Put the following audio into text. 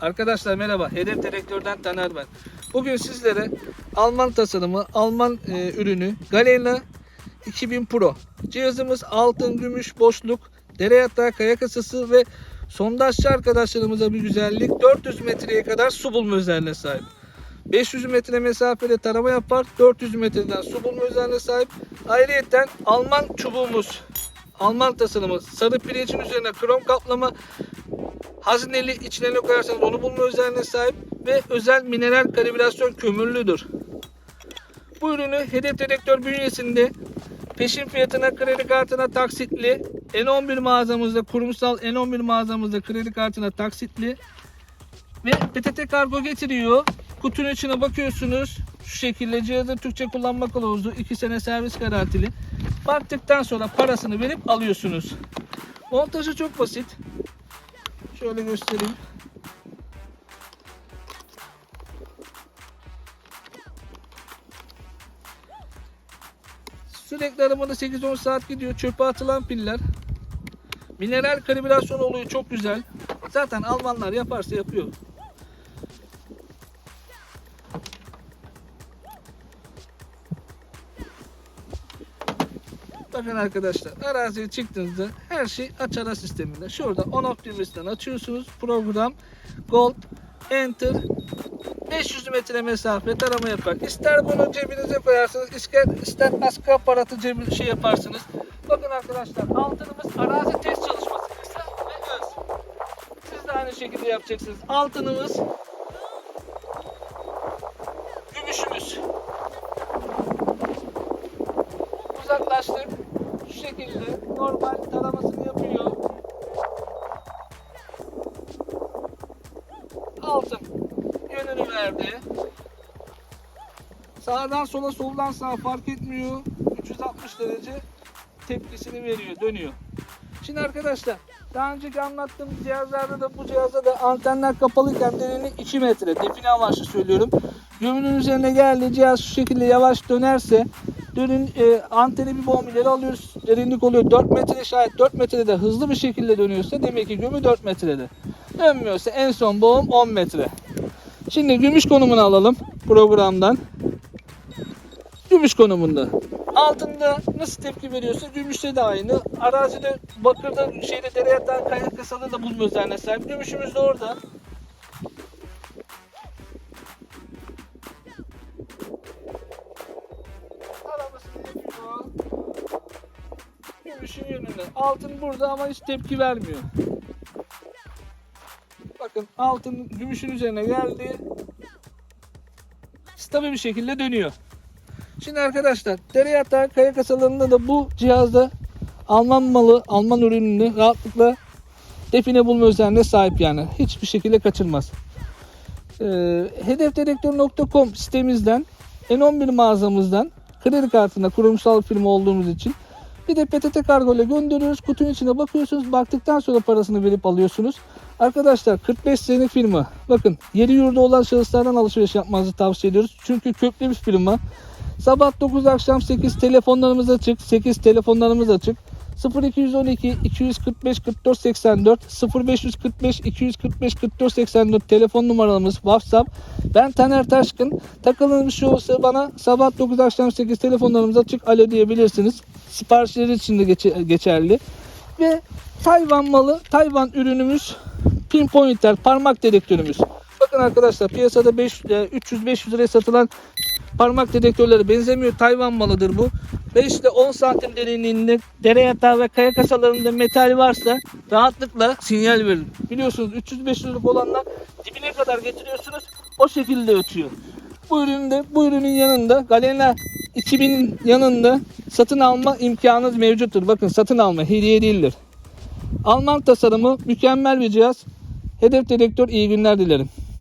Arkadaşlar merhaba. Hedef Direktör'den Taner ben. Bugün sizlere Alman tasarımı, Alman e, ürünü Galena 2000 Pro. Cihazımız altın, gümüş, boşluk, dere yatağı, kaya kasası ve sondajçı arkadaşlarımıza bir güzellik 400 metreye kadar su bulma özelliğine sahip. 500 metre mesafede tarama yapar. 400 metreden su bulma özelliğine sahip. Ayrıca Alman çubuğumuz, Alman tasarımı, sarı pirincin üzerine krom kaplama, hazineli içine ne koyarsanız onu bulma özelliğine sahip ve özel mineral kalibrasyon kömürlüdür. Bu ürünü hedef dedektör bünyesinde peşin fiyatına kredi kartına taksitli N11 mağazamızda kurumsal N11 mağazamızda kredi kartına taksitli ve PTT kargo getiriyor. Kutunun içine bakıyorsunuz. Şu şekilde cihazı Türkçe kullanma kılavuzu 2 sene servis garantili. Baktıktan sonra parasını verip alıyorsunuz. Montajı çok basit. Şöyle göstereyim. Sürekli arabada 8-10 saat gidiyor. Çöpe atılan piller. Mineral kalibrasyon oluyor çok güzel. Zaten Almanlar yaparsa yapıyor. Bakın arkadaşlar araziye çıktığınızda her şey aç ara sisteminde. Şurada on off düğmesinden açıyorsunuz. Program Gold Enter 500 metre mesafe tarama yapar. İster bunu cebinize koyarsınız, ister, ister askı aparatı cebi şey yaparsınız. Bakın arkadaşlar altınımız arazi test çalışması kısa ve öz. Siz de aynı şekilde yapacaksınız. Altınımız gümüşümüz. Uzaklaştık. Şekilde normal taramasını yapıyor. Altın yönünü verdi. Sağdan sola soldan sağa fark etmiyor. 360 derece tepkisini veriyor, dönüyor. Şimdi arkadaşlar daha önceki anlattığım cihazlarda da bu cihazda da antenler kapalıyken derinlik 2 metre. Define amaçlı söylüyorum. Gömünün üzerine geldi cihaz şu şekilde yavaş dönerse dönün e, anteni bir boğum ileri alıyoruz. Derinlik oluyor 4 metre şayet 4 metrede hızlı bir şekilde dönüyorsa demek ki gömü 4 metrede. Dönmüyorsa en son boğum 10 metre. Şimdi gümüş konumunu alalım programdan. Gümüş konumunda. Altında nasıl tepki veriyorsa gümüşte de aynı. Arazide bakırda şeyde dere yatağı kaya kasalı da bulma özelliğine. Gümüşümüz de orada. Gümüşün yönünde. Altın burada ama hiç tepki vermiyor. Bakın altın gümüşün üzerine geldi. Stabil bir şekilde dönüyor. Şimdi arkadaşlar dere yatağı kaya kasalarında da bu cihazda Alman malı, Alman ürününü rahatlıkla define bulma özelliğine sahip yani. Hiçbir şekilde kaçırmaz. Ee, hedefdedektör.com sitemizden N11 mağazamızdan kredi kartına kurumsal firma olduğumuz için bir de PTT kargo ile gönderiyoruz. Kutunun içine bakıyorsunuz. Baktıktan sonra parasını verip alıyorsunuz. Arkadaşlar 45 senelik firma. Bakın yeri yurdu olan şahıslardan alışveriş yapmanızı tavsiye ediyoruz. Çünkü köklü bir firma. Sabah 9 akşam 8 telefonlarımız açık. 8 telefonlarımız açık. 0212 245 44 84 0545 245 44 84 telefon numaramız WhatsApp. Ben Taner Taşkın. Takıldığınız bir şey olsa bana sabah 9 akşam 8 telefonlarımız açık. Alo diyebilirsiniz. Siparişleri için de geçe- geçerli. Ve Tayvan malı, Tayvan ürünümüz pinpointer parmak dedektörümüz. Bakın arkadaşlar piyasada 5 300-500 liraya satılan parmak dedektörleri benzemiyor. Tayvan malıdır bu. 5 ile 10 santim derinliğinde dere yatağı ve kaya kasalarında metal varsa rahatlıkla sinyal verir. Biliyorsunuz 300-500 liralık olanlar dibine kadar getiriyorsunuz. O şekilde ötüyor. Bu üründe bu ürünün yanında Galena 2000 yanında satın alma imkanınız mevcuttur. Bakın satın alma hediye değildir. Alman tasarımı mükemmel bir cihaz. Hedef dedektör iyi günler dilerim.